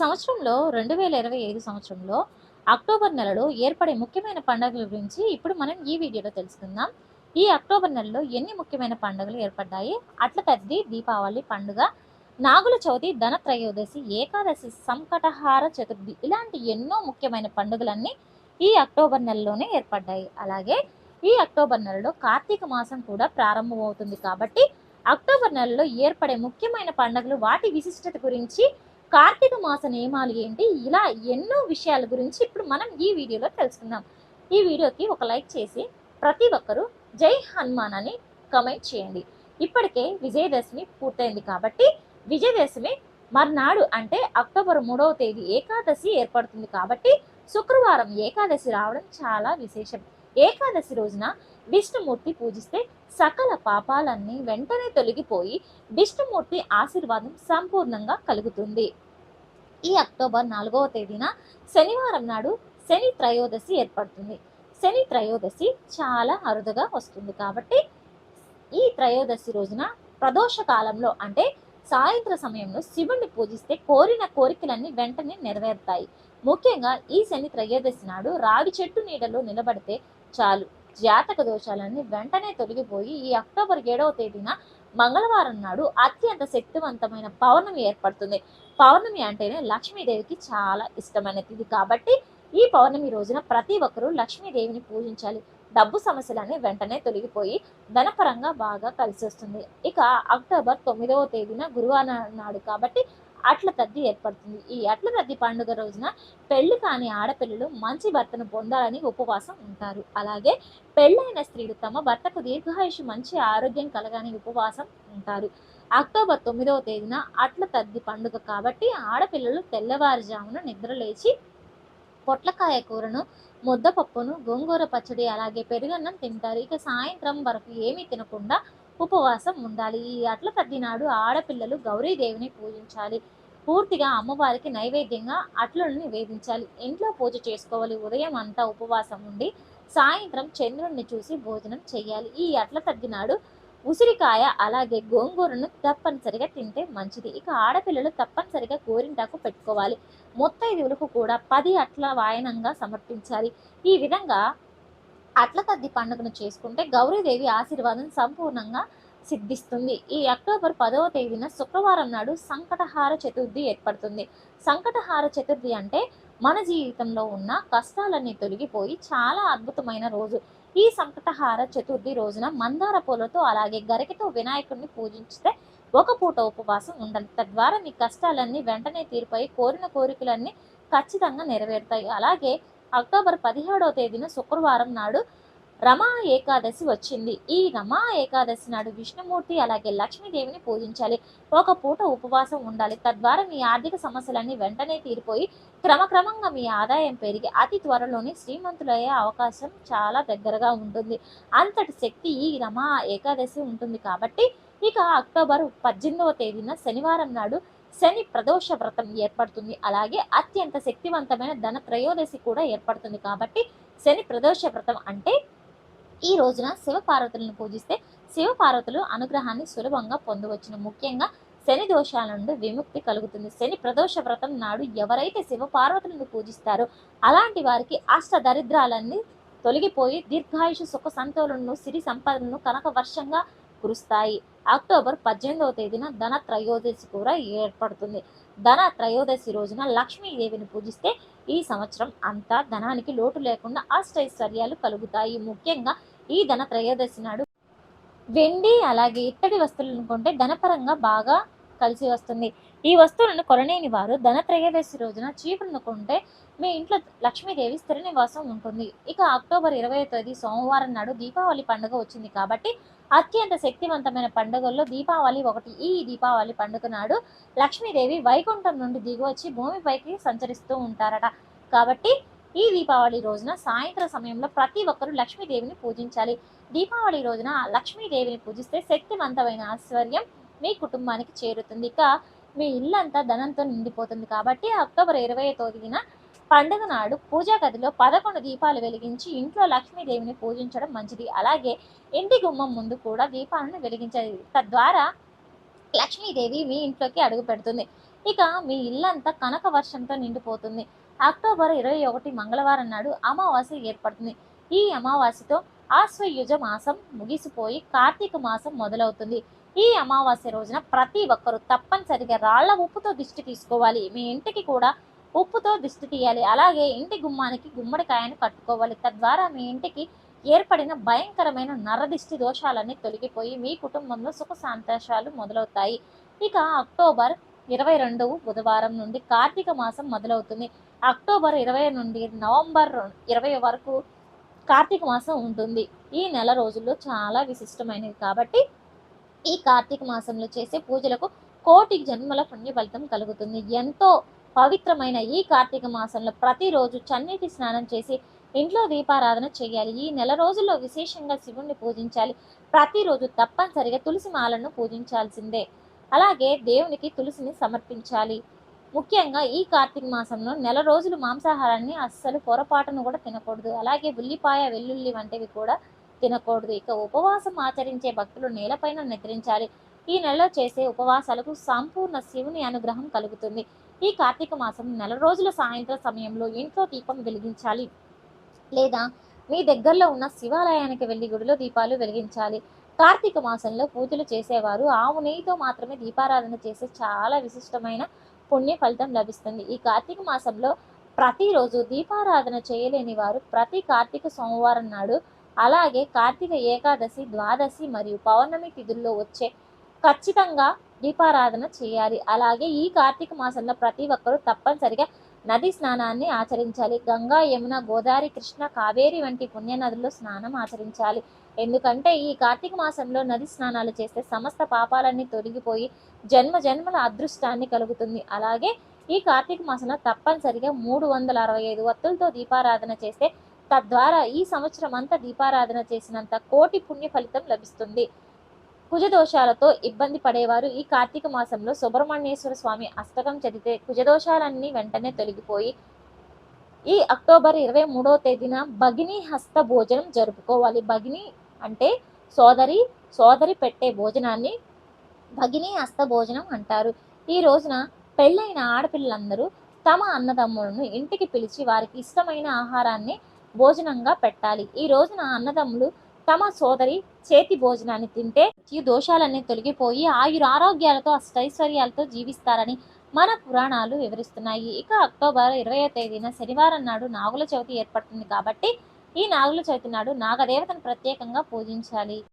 సంవత్సరంలో రెండు వేల ఇరవై ఐదు సంవత్సరంలో అక్టోబర్ నెలలో ఏర్పడే ముఖ్యమైన పండుగల గురించి ఇప్పుడు మనం ఈ వీడియోలో తెలుసుకుందాం. ఈ అక్టోబర్ నెలలో ఎన్ని ముఖ్యమైన పండుగలు ఏర్పడ్డాయి? అట్ల తద్ది దీపావళి పండుగ నాగుల చవితి ధనత్రయోదశి ఏకాదశి సంకటహార చతుర్థి ఇలాంటి ఎన్నో ముఖ్యమైన పండుగలన్నీ ఈ అక్టోబర్ నెలలోనే ఏర్పడ్డాయి. అలాగే ఈ అక్టోబర్ నెలలో కార్తీక మాసం కూడా ప్రారంభమవుతుంది కాబట్టి అక్టోబర్ నెలలో ఏర్పడే ముఖ్యమైన పండుగలు వాటి విశిష్టత గురించి కార్తీక మాస నియమాలు ఏంటి? ఇలా ఎన్నో విషయాల గురించి ఇప్పుడు మనం ఈ వీడియోలో తెలుసుకుందాం. ఈ వీడియోకి ఒక లైక్ చేసి ప్రతి ఒక్కరూ జై హనుమాన్ అని కమెంట్ చేయండి. ఇప్పటికే విజయదశమి పూర్తయింది కాబట్టి విజయదశమి మర్నాడు అంటే అక్టోబర్ మూడవ తేదీ ఏకాదశి ఏర్పడుతుంది కాబట్టి శుక్రవారం ఏకాదశి రావడం చాలా విశేషం. ఏకాదశి రోజున విష్ణుమూర్తి పూజిస్తే సకల పాపాలన్నీ వెంటనే తొలగిపోయి విష్ణుమూర్తి ఆశీర్వాదం సంపూర్ణంగా కలుగుతుంది. ఈ అక్టోబర్ నాలుగవ తేదీన శనివారం నాడు శని త్రయోదశి ఏర్పడుతుంది. శని త్రయోదశి చాలా అరుదుగా వస్తుంది కాబట్టి ఈ త్రయోదశి రోజున ప్రదోష కాలంలో అంటే సాయంత్ర సమయంలో శివుణ్ణి పూజిస్తే కోరిన కోరికలన్నీ వెంటనే నెరవేరుతాయి. ముఖ్యంగా ఈ శని త్రయోదశి నాడు రావి చెట్టు నీడలో నిలబడితే చాలు. జాతక దోషాలన్నీ వెంటనే తొలగిపోయి ఈ అక్టోబర్ ఏడవ తేదీన మంగళవారం నాడు అత్యంత శక్తివంతమైన పౌర్ణమి ఏర్పడుతుంది. పౌర్ణమి అంటేనే లక్ష్మీదేవికి చాలా ఇష్టమైన తిథి కాబట్టి ఈ పౌర్ణమి రోజున ప్రతి ఒక్కరూ లక్ష్మీదేవిని పూజించాలి. డబ్బు సమస్యలన్నీ వెంటనే తొలగిపోయి ధనపరంగా బాగా కలిసి వస్తుంది ఇక అక్టోబర్ తొమ్మిదవ తేదీన గురువారం నాడు కాబట్టి అట్ల తద్ది ఏర్పడుతుంది. ఈ అట్ల తద్ది పండుగ రోజున పెళ్ళి కాని ఆడపిల్లలు మంచి భర్తను పొందాలని ఉపవాసం ఉంటారు. అలాగే పెళ్ళైన స్త్రీలు తమ భర్తకు దీర్ఘాయుషు మంచి ఆరోగ్యం కలగాని ఉపవాసం ఉంటారు. అక్టోబర్ తొమ్మిదవ తేదీన అట్ల తద్ది పండుగ కాబట్టి ఆడపిల్లలు తెల్లవారుజామున నిద్రలేచి పొట్లకాయ కూరను ముద్దపప్పును గోంగూర పచ్చడి అలాగే పెరుగన్నం తింటారు. ఇక సాయంత్రం వరకు ఏమీ తినకుండా ఉపవాసం ఉండాలి. ఈ అట్ల ప్రతినాడు ఆడపిల్లలు గౌరీదేవిని పూజించాలి. పూర్తిగా అమ్మవారికి నైవేద్యంగా అట్లను నివేదించాలి. ఇంట్లో పూజ చేసుకోవాలి. ఉదయం అంతా ఉపవాసం ఉండి సాయంత్రం చంద్రుణ్ణి చూసి భోజనం చేయాలి ఈ అట్ల తగ్గినాడు ఉసిరికాయ అలాగే గోంగూరను తప్పనిసరిగా తింటే మంచిది. ఇక ఆడపిల్లలు తప్పనిసరిగా గోరింటాకు పెట్టుకోవాలి. మొత్తైదువులకు కూడా పది అట్ల వాయనంగా సమర్పించాలి. ఈ విధంగా అట్ల తద్ది పండుగను చేసుకుంటే గౌరీదేవి ఆశీర్వాదం సంపూర్ణంగా సిద్ధిస్తుంది. ఈ అక్టోబర్ పదవ తేదీన శుక్రవారం నాడు సంకటహార చతుర్థి ఏర్పడుతుంది. సంకటహార చతుర్థి అంటే మన జీవితంలో ఉన్న కష్టాలన్నీ తొలగిపోయి చాలా అద్భుతమైన రోజు. ఈ సంకటహార చతుర్థి రోజున మందార పూలతో అలాగే గరికతో వినాయకుడిని పూజించితే ఒక పూట ఉపవాసం ఉండాలి తద్వారా మీ కష్టాలన్నీ వెంటనే తీరిపోయి కోరిన కోరికలన్నీ ఖచ్చితంగా నెరవేరుతాయి. అలాగే అక్టోబర్ పదిహేడవ తేదీన శుక్రవారం నాడు రమా ఏకాదశి వచ్చింది. ఈ రమా ఏకాదశి నాడు విష్ణుమూర్తి అలాగే లక్ష్మీదేవిని పూజించాలి. ఒక పూట ఉపవాసం ఉండాలి. తద్వారా మీ ఆర్థిక సమస్యలన్నీ వెంటనే తీరిపోయి క్రమక్రమంగా మీ ఆదాయం పెరిగి అతి త్వరలోనే శ్రీమంతులయ్యే అవకాశం చాలా దగ్గరగా ఉంటుంది. అంతటి శక్తి ఈ రమా ఏకాదశి ఉంటుంది కాబట్టి ఇక అక్టోబర్ పద్దెనిమిదవ తేదీన శనివారం నాడు శని ప్రదోష వ్రతం ఏర్పడుతుంది. అలాగే అత్యంత శక్తివంతమైన ధన త్రయోదశి కూడా ఏర్పడుతుంది కాబట్టి శని ప్రదోష వ్రతం అంటే ఈ రోజున శివపార్వతులను పూజిస్తే శివపార్వతులు అనుగ్రహాన్ని సులభంగా పొందవచ్చును. ముఖ్యంగా శని దోషాల నుండి విముక్తి కలుగుతుంది. శని ప్రదోష వ్రతం నాడు ఎవరైతే శివపార్వతులను పూజిస్తారో అలాంటి వారికి అష్ట దరిద్రాలన్నీ తొలగిపోయి దీర్ఘాయుష సుఖ సంతోలను సిరి సంపదలను కనక వర్షంగా కురుస్తాయి. అక్టోబర్ పద్దెనిమిదవ తేదీన ధన త్రయోదశి కూడా ఏర్పడుతుంది. ధన త్రయోదశి రోజున లక్ష్మీదేవిని పూజిస్తే ఈ సంవత్సరం అంతా ధనానికి లోటు లేకుండా అష్టైశ్వర్యాలు కలుగుతాయి. ముఖ్యంగా ఈ ధన త్రయోదశి నాడు వెండి అలాగే ఇత్తడి వస్తువులను కొంటే ధనపరంగా బాగా కలిసి వస్తుంది. ఈ వస్తువులను కొనలేని వారు ధన త్రయోదశి రోజున చీపులను కొంటే మీ ఇంట్లో లక్ష్మీదేవి స్థిర నివాసం ఉంటుంది. ఇక అక్టోబర్ ఇరవై తేదీ సోమవారం నాడు దీపావళి పండుగ వచ్చింది కాబట్టి అత్యంత శక్తివంతమైన పండుగల్లో దీపావళి ఒకటి. ఈ దీపావళి పండుగ నాడు లక్ష్మీదేవి వైకుంఠం నుండి దిగివచ్చి భూమిపైకి సంచరిస్తూ ఉంటారట. కాబట్టి ఈ దీపావళి రోజున సాయంత్రం సమయంలో ప్రతి ఒక్కరూ లక్ష్మీదేవిని పూజించాలి. దీపావళి రోజున లక్ష్మీదేవిని పూజిస్తే శక్తివంతమైన ఐశ్వర్యం మీ కుటుంబానికి చేరుతుంది. ఇక మీ ఇల్లంతా ధనంతో నిండిపోతుంది కాబట్టి అక్టోబర్ ఇరవై తొమ్మిదిన పండుగ నాడు పూజా గదిలో పదకొండు దీపాలు వెలిగించి ఇంట్లో లక్ష్మీదేవిని పూజించడం మంచిది. అలాగే ఇంటి గుమ్మం ముందు కూడా దీపాలను వెలిగించాలి. తద్వారా లక్ష్మీదేవి మీ ఇంట్లోకి అడుగు పెడుతుంది. ఇక మీ ఇల్లంతా కనక వర్షంతో నిండిపోతుంది. అక్టోబర్ ఇరవై ఒకటి మంగళవారం నాడు అమావాస్య ఏర్పడుతుంది. ఈ అమావాస్యతో ఆశ్వయుజ మాసం ముగిసిపోయి కార్తీక మాసం మొదలవుతుంది. ఈ అమావాస్య రోజున ప్రతి ఒక్కరూ తప్పనిసరిగా రాళ్ళ ఉప్పుతో దిష్టి తీసుకోవాలి. మీ ఇంటికి కూడా ఉప్పుతో దిష్టి తీయాలి. అలాగే ఇంటి గుమ్మానికి గుమ్మడికాయను కట్టుకోవాలి. తద్వారా మీ ఇంటికి ఏర్పడిన భయంకరమైన నరదిష్టి దోషాలన్నీ తొలగిపోయి మీ కుటుంబంలో సుఖ సంతోషాలు మొదలవుతాయి. ఇక అక్టోబర్ ఇరవై రెండు బుధవారం నుండి కార్తీక మాసం మొదలవుతుంది. అక్టోబర్ ఇరవై నుండి నవంబర్ ఇరవై వరకు కార్తీక మాసం ఉంటుంది. ఈ నెల రోజుల్లో చాలా విశిష్టమైనది కాబట్టి ఈ కార్తీక మాసంలో చేసే పూజలకు కోటి జన్మల పుణ్య ఫలితం కలుగుతుంది. ఎంతో పవిత్రమైన ఈ కార్తీక మాసంలో ప్రతిరోజు చన్నీటి స్నానం చేసి ఇంట్లో దీపారాధన చేయాలి. ఈ నెల రోజుల్లో విశేషంగా శివుణ్ణి పూజించాలి. ప్రతిరోజు తప్పనిసరిగా తులసి మాలను పూజించాల్సిందే. అలాగే దేవునికి తులసిని సమర్పించాలి. ముఖ్యంగా ఈ కార్తీక మాసంలో నెల రోజులు మాంసాహారాన్ని అస్సలు పొరపాటును కూడా తినకూడదు. అలాగే ఉల్లిపాయ వెల్లుల్లి వంటివి కూడా తినకూడదు. ఇక ఉపవాసం ఆచరించే భక్తులు నేలపైన నిద్రించాలి. ఈ నెలలో చేసే ఉపవాసాలకు సంపూర్ణ శివుని అనుగ్రహం కలుగుతుంది. ఈ కార్తీక మాసం నెల రోజుల సాయంత్రం సమయంలో ఇంట్లో దీపం వెలిగించాలి. లేదా మీ దగ్గరలో ఉన్న శివాలయానికి వెళ్ళి గుడిలో దీపాలు వెలిగించాలి. కార్తీక మాసంలో పూజలు చేసేవారు ఆవు నెయ్యితో మాత్రమే దీపారాధన చేసే చాలా విశిష్టమైన పుణ్య ఫలితం లభిస్తుంది. ఈ కార్తీక మాసంలో ప్రతిరోజు దీపారాధన చేయలేని వారు ప్రతి కార్తీక సోమవారం నాడు అలాగే కార్తీక ఏకాదశి ద్వాదశి మరియు పౌర్ణమి తిథుల్లో వచ్చే ఖచ్చితంగా దీపారాధన చేయాలి. అలాగే ఈ కార్తీక మాసంలో ప్రతి ఒక్కరూ తప్పనిసరిగా నది స్నానాన్ని ఆచరించాలి. గంగా యమున గోదావరి కృష్ణ కావేరి వంటి పుణ్యనదుల్లో స్నానం ఆచరించాలి. ఎందుకంటే ఈ కార్తీక మాసంలో నది స్నానాలు చేస్తే సమస్త పాపాలన్నీ తొలగిపోయి జన్మ జన్మల అదృష్టాన్ని కలుగుతుంది. అలాగే ఈ కార్తీక మాసంలో తప్పనిసరిగా మూడు వందల అరవై ఐదు వత్తులతో దీపారాధన చేస్తే తద్వారా ఈ సంవత్సరం అంతా దీపారాధన చేసినంత కోటి పుణ్య ఫలితం లభిస్తుంది. కుజదోషాలతో ఇబ్బంది పడేవారు ఈ కార్తీక మాసంలో సుబ్రహ్మణ్యేశ్వర స్వామి అష్టకం చదివితే కుజదోషాలన్నీ వెంటనే తొలగిపోయి ఈ అక్టోబర్ ఇరవై మూడవ తేదీన భగిని హస్త భోజనం జరుపుకోవాలి. భగిని అంటే సోదరి సోదరి పెట్టే భోజనాన్ని భగిని హస్త భోజనం అంటారు. ఈ రోజున పెళ్ళైన ఆడపిల్లలందరూ తమ అన్నదమ్ములను ఇంటికి పిలిచి వారికి ఇష్టమైన ఆహారాన్ని భోజనంగా పెట్టాలి. ఈ రోజున అన్నదమ్ములు తమ సోదరి చేతి భోజనాన్ని తింటే ఈ దోషాలన్నీ తొలగిపోయి ఆయుర ఆరోగ్యాలతో అష్టైశ్వర్యాలతో జీవిస్తారని మన పురాణాలు వివరిస్తున్నాయి. ఇక అక్టోబర్ ఇరవై తేదీన శనివారం నాడు నాగుల చవితి ఏర్పడుతుంది కాబట్టి ఈ నాగుల చవితి నాడు నాగదేవతను ప్రత్యేకంగా పూజించాలి.